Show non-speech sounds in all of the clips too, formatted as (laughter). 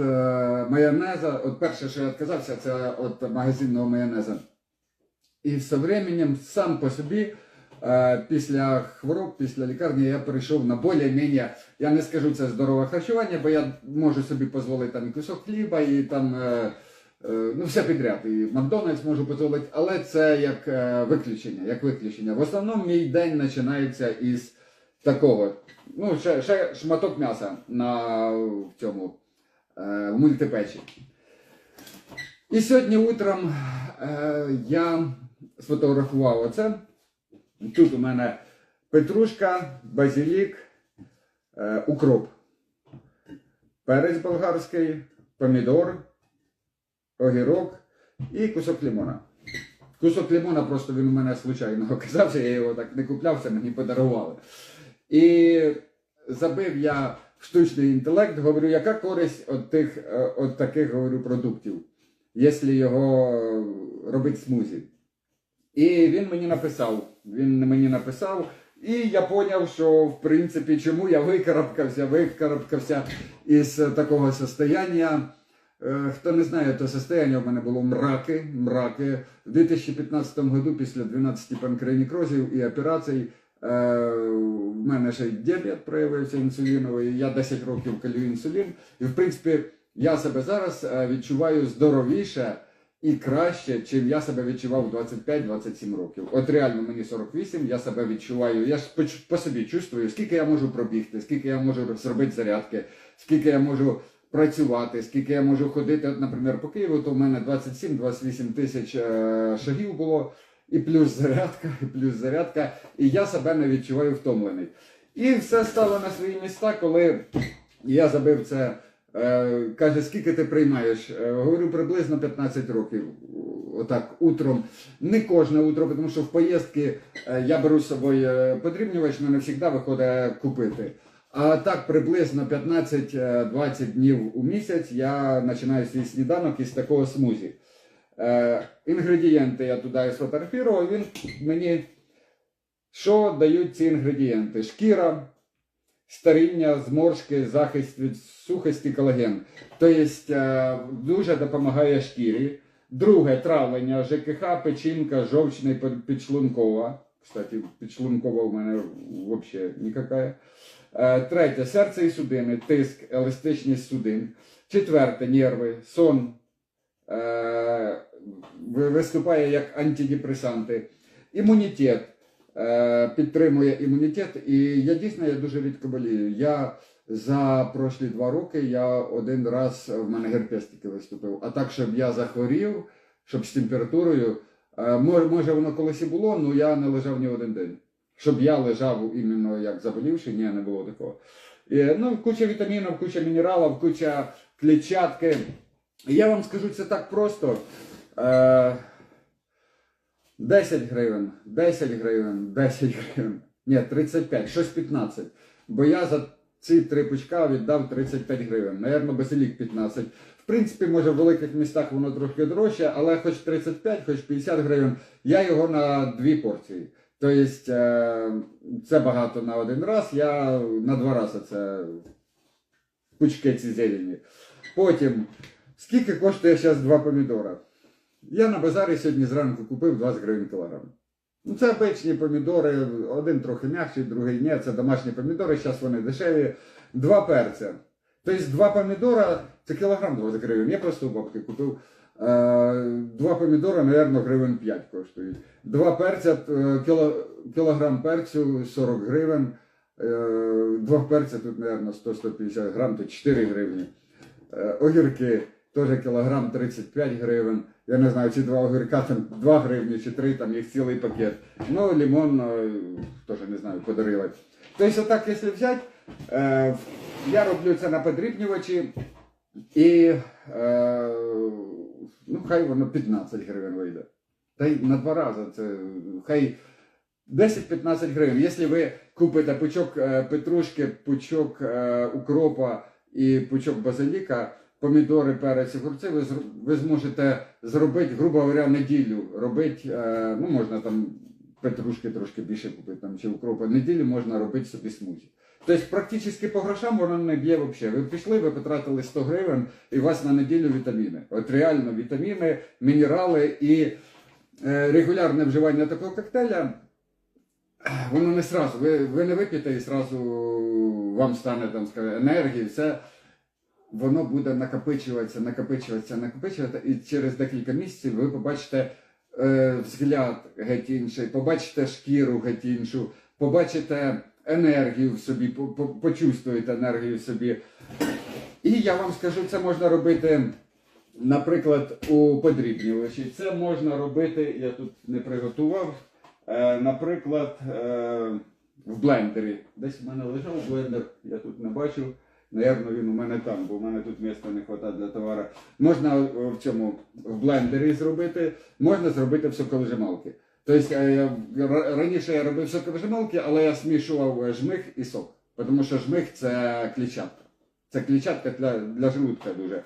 е, майонеза, от перше, що я відказався, це від магазинного майонеза. І з временем сам по собі, е, після хвороб, після лікарні, я перейшов на більш-менш, я не скажу це здорове харчування, бо я можу собі дозволити там і кусок хліба, і там е, ну, все підряд. І Макдональдс можу дозволити, але це як виключення, як виключення. В основному мій день починається із такого. Ну, ще, ще шматок м'яса на цьому в мультипечі. І сьогодні утром е, я сфотографував оце. Тут у мене петрушка, базилік, е, укроп, перець болгарський, помідор, огірок і кусок лимона. Кусок лимона просто він у мене случайно (laughs) оказався, я його так не купляв, це мені подарували. І забив я штучний інтелект, говорю, яка користь від тих, е, от таких говорю, продуктів, якщо його робити смузі. І він мені написав, він мені написав, і я зрозумів, що в принципі, чому я викарабкався, викарабкався із такого состояння. Е, Хто не знає, то состояння в мене було мраки, мраки. В 2015 году після 12 панкреонекрозів і операцій е, в мене ще й діабет проявився інсуліновий. Я 10 років колю інсулін. І в принципі, я себе зараз е, відчуваю здоровіше і краще, чим я себе відчував в 25-27 років. От реально мені 48, я себе відчуваю. Я ж по, по собі чувствую, скільки я можу пробігти, скільки я можу зробити зарядки, скільки я можу працювати, скільки я можу ходити, от, наприклад, по Києву, то в мене 27-28 тисяч е, шагів було, і плюс зарядка, і плюс зарядка, і я себе не відчуваю втомлений. І все стало на свої міста, коли я забив це. Е, каже, скільки ти приймаєш? Е, говорю, приблизно 15 років. Отак, утром. Не кожне утро, тому що в поїздки е, я беру з собою подрібнювач, але не завжди виходить купити. А так приблизно 15-20 днів у місяць я починаю свій сніданок із такого смузі. Е, інгредієнти я туди сфотографував, він мені що дають ці інгредієнти? Шкіра, старіння, зморшки, захист від сухості, колаген. Тобто е, дуже допомагає шкірі. Друге травлення, ЖКХ, печінка, жовчна і підшлункова. Кстати, підшлункова у мене взагалі ніяка. Е, Третє серце і судини, тиск, еластичність судин. Четверте нерви, сон виступає як антидепресанти. Імунітет е, підтримує імунітет. І я дійсно я дуже рідко болію. Я за прошлі два роки я один раз в мене герпес тільки виступив. А так, щоб я захворів, щоб з температурою. е, Може, воно колись і було, але я не лежав ні один день. Щоб я лежав іменно як заболівши, ні, не було такого. І, ну, куча вітамінів, куча мінералів, куча клітчатки. Я вам скажу це так просто. Е, 10 гривень, 10 гривень, 10 гривень. Ні, 35, щось 15. Бо я за ці три пучка віддав 35 гривень. Наверно, базилік 15. В принципі, може в великих містах воно трохи дорожче, але хоч 35, хоч 50 гривень, я його на дві порції. Тобто е, це багато на один раз, я на два рази це пучки ці зелені. Потім, скільки коштує зараз два помідора? Я на базарі сьогодні зранку купив 20 гривень кілограм. Ну, це обичні помідори, один трохи м'якший, другий ні, це домашні помідори, зараз вони дешеві. Два перця. Тобто два помідора це кілограм 20 гривень. Я просто у бабки купив. Е, Два помідора, мабуть, гривень 5 коштують. Два перця, е, кіло, кілограм перцю 40 гривень. Е, Два перця тут, мабуть, 100-150 грам, то 4 гривні. Огірки теж кілограм 35 гривень. Я не знаю, ці два огірка там 2 гривні чи 3, там їх цілий пакет. Ну, лимон е, теж не знаю, подарили. Тобто, отак, якщо взяти, е, я роблю це на подрібнювачі і е, ну, хай воно 15 гривень вийде. Та й на два рази це хай 10-15 гривень. Якщо ви купите пучок петрушки, пучок укропа і пучок базиліка, помідори, перець, огурці, ви, ви зможете зробити, грубо говоря, неділю. Робити, е, ну можна там петрушки трошки більше купити там, чи укропа. Неділю можна робити собі смузі. Тобто практично по грошам воно не б'є взагалі. Ви пішли, ви потратили 100 гривень, і у вас на неділю вітаміни. От реально вітаміни, мінерали і е, регулярне вживання такого коктейля. Воно не сразу. Ви, ви не вип'єте і сразу вам стане там скажімо, енергії, все. Воно буде накопичуватися, накопичуватися, накопичуватися, і через декілька місяців ви побачите е, взгляд геть інший, побачите шкіру геть іншу, побачите енергію в собі, по- по- почувствуєте енергію в собі. І я вам скажу, це можна робити, наприклад, у подрібнювачі. Це можна робити, я тут не приготував, е, наприклад, е, в блендері. Десь в мене лежав блендер, я тут не бачив. Наверно, він у мене там, бо у мене тут місця не вистачає для товару. Можна в цьому в блендері зробити, можна зробити в соковижималки. Тобто е, раніше я робив соковижималки, але я смішував е, жмих і сок. Тому що жмих це клітчатка. Це клітчатка для, для желудка дуже.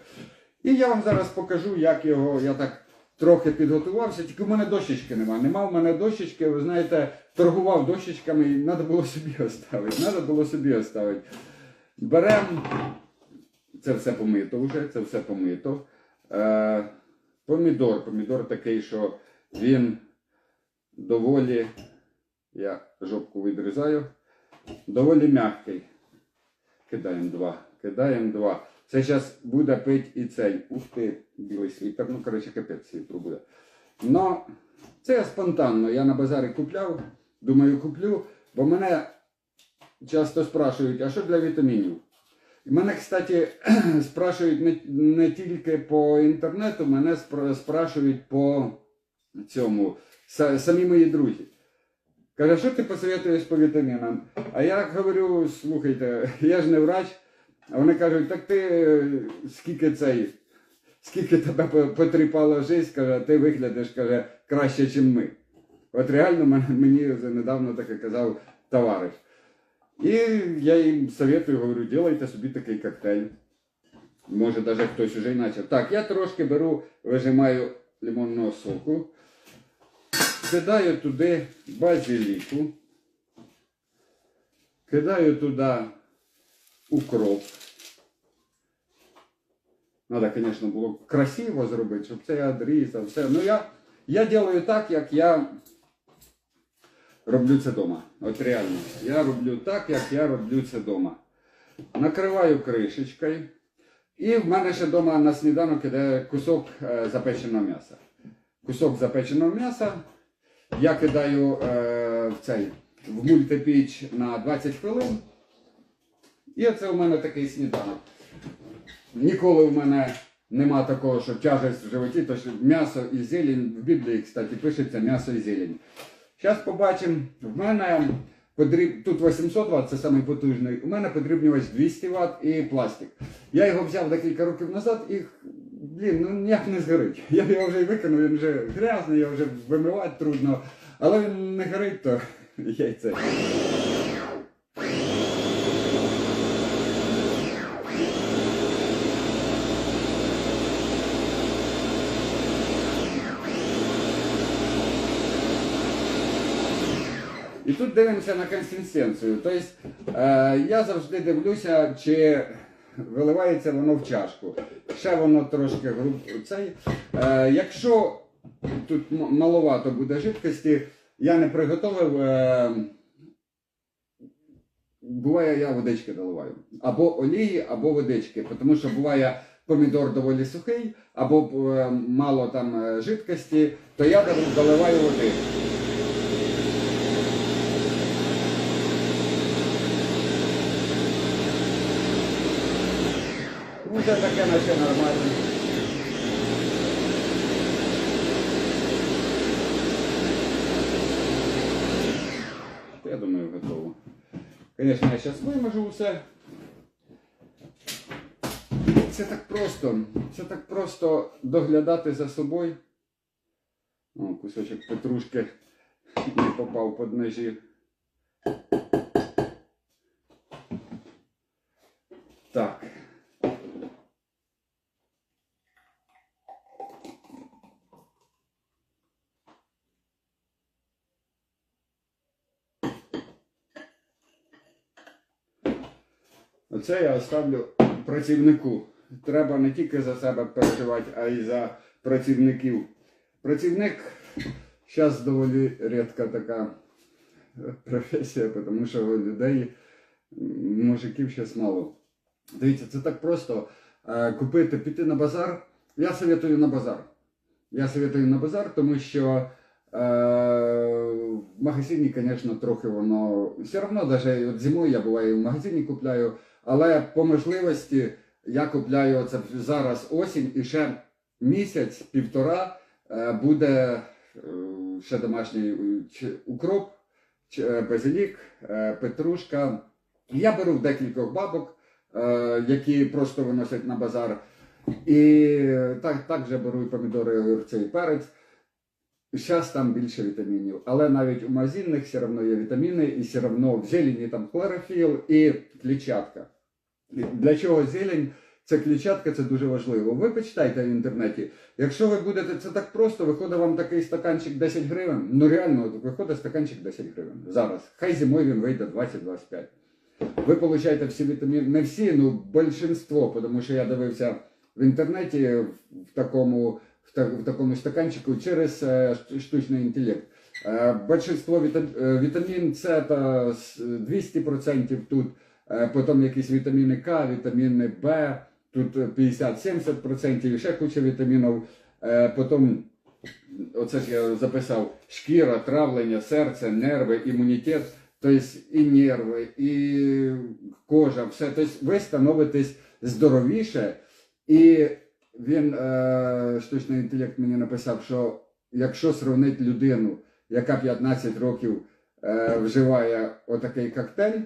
І я вам зараз покажу, як його я так трохи підготувався. Тільки в мене дощечки нема. Нема в мене дощечки, ви знаєте, торгував дощечками і (laughs) треба було собі оставити. Треба було собі оставити. Беремо, це все помито вже, це все помито. Е, помідор. Помідор такий, що він доволі, я жопку відрізаю, доволі м'який. Кидаємо два. Кидаємо два. Це зараз буде пить і цей. Ух ти, білий світер. Ну, коротше, капець світру буде. Но це спонтанно. Я на базарі купляв. Думаю, куплю, бо мене часто спрашують, а що для вітамінів? Мене, кстати, (clears throat) спрашують не, не тільки по інтернету, мене спра- спрашують по цьому, самі мої друзі. Каже, що ти посоветуєш по вітамінам? А я говорю, слухайте, я ж не врач. А вони кажуть, так ти е, скільки цей, скільки тебе по- потріпала життя, каже, ти виглядиш, каже, краще, ніж ми. От реально мені недавно таке казав товариш. І я їм советую, говорю, делайте собі такий коктейль. Може, навіть хтось уже почав. Так, я трошки беру, вижимаю лимонного соку, кидаю туди базиліку, кидаю туди укроп. Надо, звісно, було красиво зробити, щоб це я відрізав, все. Ну я, я делаю так, як я роблю це вдома. От реально. Я роблю так, як я роблю це вдома. Накриваю кришечкою. І в мене ще вдома на сніданок іде кусок е, запеченого м'яса. Кусок запеченого м'яса я кидаю е, в цей в мультипіч на 20 хвилин. І це у мене такий сніданок. Ніколи в мене нема такого, що тяжесть в животі, то що м'ясо і зелень, в Біблії, кстати, пишеться м'ясо і зелень. Зараз побачимо, в мене подріб... тут 800 Вт, це найпотужний, у мене подрібнювач 200 Вт і пластик. Я його взяв декілька років назад і, блін, ну ніяк не згорить. (laughs) Я його вже викинув, він вже грязний, його вже вимивати трудно, але він не горить, то (laughs) яйце. Тут дивимося на консистенцію. Тобто я завжди дивлюся, чи виливається воно в чашку. Ще воно трошки груб... цей. Е, якщо тут маловато буде жидкості, я не приготовив. Е, буває, я водички доливаю. Або олії, або водички. Тому що буває помідор доволі сухий, або мало там жидкості, то я доливаю води. Це таке наче нормально. Я думаю, готово. Звісно, я зараз виможу все. Це так просто. Це так просто доглядати за собою. О, кусочок петрушки не попав під ножі. Так. Оце я оставлю працівнику. Треба не тільки за себе переживати, а й за працівників. Працівник зараз доволі рідка така професія, тому що людей, мужиків зараз мало. Дивіться, це так просто е, купити, піти на базар. Я советую на базар. Я советую на базар, тому що е, в магазині, звісно, трохи воно все одно, навіть зимою я буваю в магазині купляю, але по можливості я купляю оце зараз осінь і ще місяць, півтора е, буде е, ще домашній е, укроп, базилік, петрушка. Я беру декількох бабок, які просто виносять на базар. І так, також беру і помідори, і огірці, і перець. Зараз там більше вітамінів. Але навіть у магазинних все одно є вітаміни, і все одно в зелені там хлорофіл і клітчатка. Для чого зелень? Це клітчатка, це дуже важливо. Ви почитайте в інтернеті. Якщо ви будете це так просто, виходить вам такий стаканчик 10 гривень. Ну реально, виходить стаканчик 10 гривень. Зараз. Хай зимою він вийде 20-25. Ви получаєте всі вітаміни, не всі, ну більшинство, тому що я дивився в інтернеті в такому, в, та- в такому стаканчику через е, штучний інтелект. Е, Большинство віта- е, вітамін С та 200% тут, потім якісь вітаміни К, вітаміни Б, тут е, 50-70% і ще куча вітамінів. Е, Потім, оце ж я записав, шкіра, травлення, серце, нерви, імунітет. Тобто і нерви, і кожа, все. Тобто ви становитесь здоровіше. І він, е, штучний інтелект мені написав, що якщо сравнити людину, яка 15 років е, вживає отакий коктейль,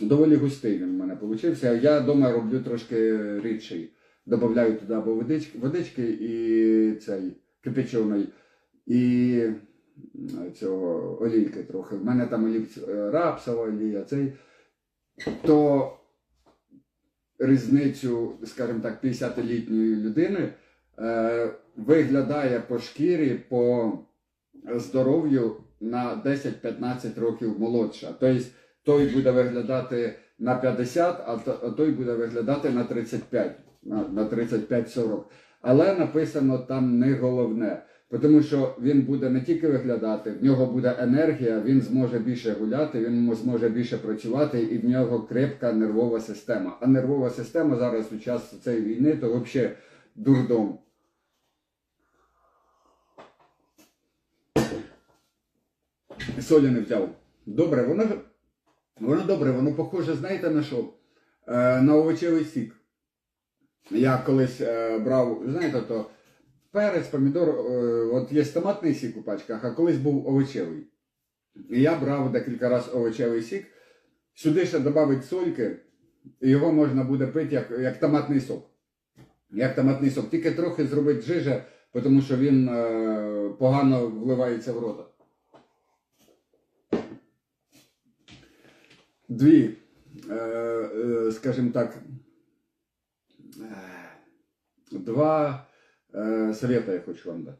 доволі густий він в мене получився. Я вдома роблю трошки рідший. Добавляю туди або водички, водички і цей кипячений, і цього олійки трохи. В мене там олій, е, рапсова олія, цей. То різницю, скажімо так, 50-літньої людини е, виглядає по шкірі, по здоров'ю на 10-15 років молодша. Тобто той буде виглядати на 50, а той буде виглядати на 35, на, на 35-40. Але написано там не головне. Тому що він буде не тільки виглядати, в нього буде енергія, він зможе більше гуляти, він зможе більше працювати, і в нього крепка нервова система. А нервова система зараз у час цієї війни то взагалі дурдом. Солі не взяв. Добре, воно, воно добре, воно похоже, знаєте на що? Е, на овочевий сік. Я колись е, брав, знаєте, то перець, помідор, е, от є томатний сік у пачках, а колись був овочевий. І я брав декілька разів овочевий сік, сюди ще додати сольки, і його можна буде пити як, як томатний сок. Як томатний сок. Тільки трохи зробити жижа, тому що він погано вливається в рота. Дві, е, е, скажімо так, е, два совета я хочу вам дати.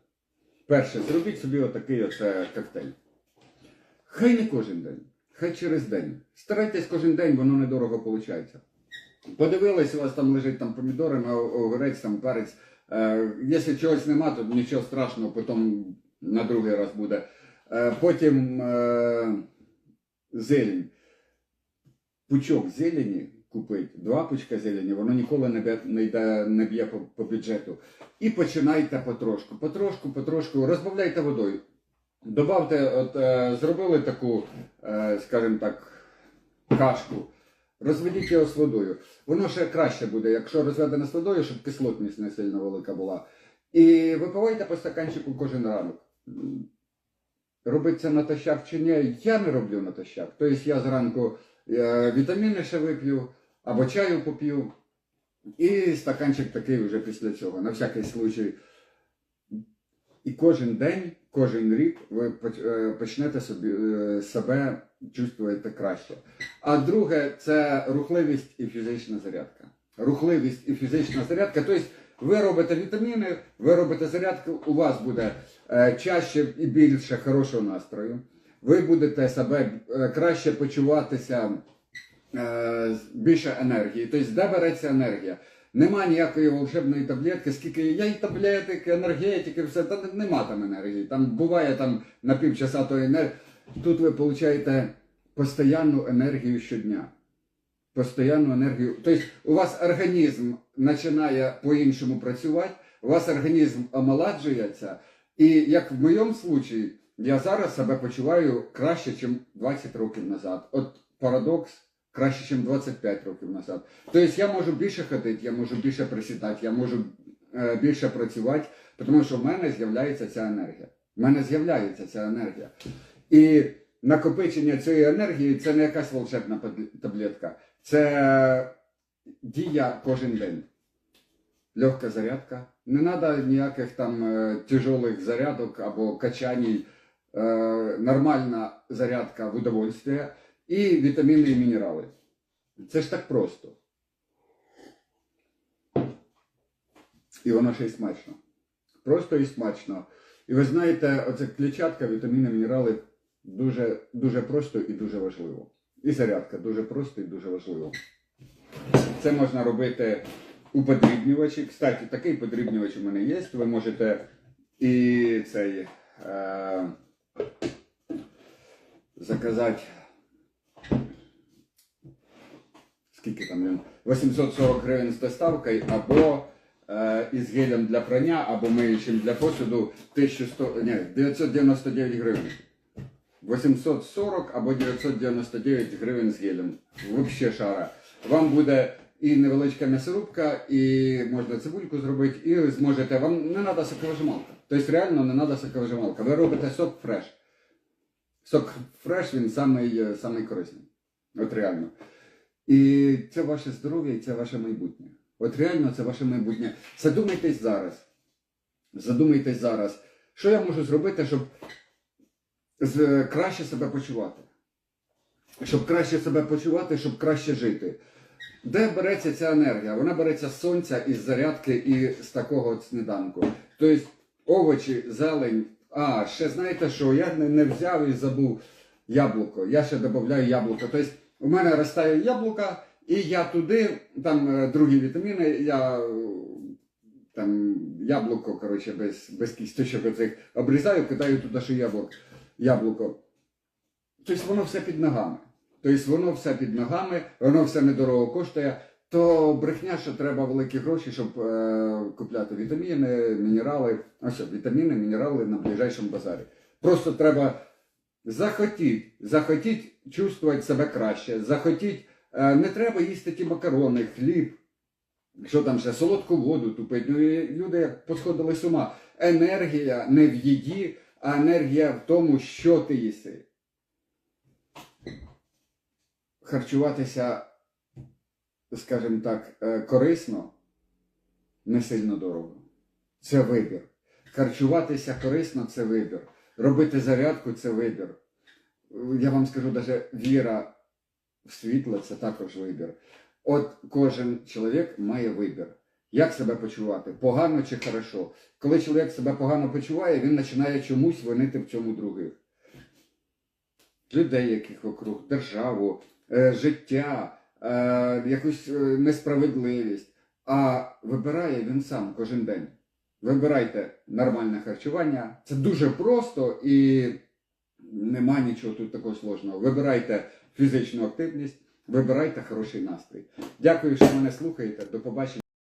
Перше, зробіть собі отакий от коктейль. Хай не кожен день, хай через день. Старайтесь кожен день, воно недорого виходить. Подивились, у вас там лежить там помідори, огурець, там перець. Якщо чогось нема, то нічого страшного, потім на другий раз буде. Потім зелень. Пучок зелені купить, два пучка зелені, воно ніколи не йде, не б'є по, по бюджету. І починайте потрошку, потрошку, потрошку, розбавляйте водою. Добавте, от е, зробили таку, е, скажімо так, кашку. Розведіть його з водою. Воно ще краще буде, якщо розведене з водою, щоб кислотність не сильно велика була. І випивайте по стаканчику кожен ранок. М, Робить натощак чи ні, я не роблю натощак. Тобто я зранку вітаміни ще вип'ю, або чаю поп'ю. І стаканчик такий вже після цього, на всякий случай. І кожен день, кожен рік ви е, почнете собі, е, себе чувствувати краще. А друге це рухливість і фізична зарядка. Рухливість і фізична зарядка. Тобто ви робите вітаміни, ви робите зарядку, у вас буде е, чаще і більше хорошого настрою. Ви будете себе е, краще почуватися е, більше енергії. Тобто, де береться енергія? Нема ніякої волшебної таблетки, скільки є і таблетики, енергетики, все, та нема там енергії. Там буває там на півчаса тої енергії. Тут ви получаєте постійну енергію щодня. Постоянну енергію. Тобто у вас організм починає по-іншому працювати, у вас організм омоладжується. І як в моєму випадку, я зараз себе почуваю краще, ніж 20 років назад. От парадокс краще, ніж 25 років назад. Тобто я можу більше ходити, я можу більше присідати, я можу е, більше працювати, тому що в мене з'являється ця енергія. В мене з'являється ця енергія. І накопичення цієї енергії це не якась волшебна таблетка, це дія кожен день. Легка зарядка. Не треба ніяких там е, тяжелих зарядок або качаній. Е, нормальна зарядка в удовольствие і вітаміни і мінерали. Це ж так просто. І воно ще й смачно. Просто і смачно. І ви знаєте, оце клітчатка, вітаміни, мінерали дуже, дуже просто і дуже важливо. І зарядка дуже просто і дуже важливо. Це можна робити у подрібнювачі. Кстати, такий подрібнювач у мене є. Ви можете і цей е, заказати. Скільки там він? 840 гривень з доставкою, або е, із гелем для прання, або миючим для посуду 1100, ні, 999 гривень. 840 або 999 гривень з гелем. Вообще шара. Вам буде і невеличка м'ясорубка, і можна цибульку зробити, і зможете. Вам не треба соковижималка. Тобто реально не треба соковижималка. Ви робите сок фреш. Сок фреш він е, самий корисний. От реально. І це ваше здоров'я, і це ваше майбутнє. От реально це ваше майбутнє. Задумайтесь зараз. Задумайтесь зараз, що я можу зробити, щоб краще себе почувати. Щоб краще себе почувати, щоб краще жити. Де береться ця енергія? Вона береться з сонця, із зарядки і з такого сніданку. Тобто овочі, зелень. А, ще знаєте що? Я не, не взяв і забув яблуко. Я ще додаю яблуко. Тобто у мене ростає яблука, і я туди, там е, другі вітаміни, я е, там яблуко, коротше, без, без кісточок оцих обрізаю, кидаю туди ще яблук, яблуко. Тобто воно все під ногами. Тобто воно все під ногами, воно все недорого коштує. То брехня, що треба великі гроші, щоб е, купляти вітаміни, мінерали. А що, вітаміни, мінерали на ближайшому базарі. Просто треба захотіть, захотіть чувствувати себе краще, захотіть, е, не треба їсти ті макарони, хліб, що там ще, солодку воду тупить. Ну, люди як посходили з ума. Енергія не в їді, а енергія в тому, що ти їси. Харчуватися, скажімо так, е, корисно, не сильно дорого. Це вибір. Харчуватися корисно це вибір. Робити зарядку це вибір. Я вам скажу, навіть віра в світло це також вибір. От кожен чоловік має вибір. Як себе почувати? Погано чи хорошо? Коли чоловік себе погано почуває, він починає чомусь винити в цьому других. Людей, яких округ, державу, е, життя, е, якусь е, несправедливість. А вибирає він сам кожен день. Вибирайте нормальне харчування. Це дуже просто і нема нічого тут такого сложного. Вибирайте фізичну активність, вибирайте хороший настрій. Дякую, що мене слухаєте. До побачення.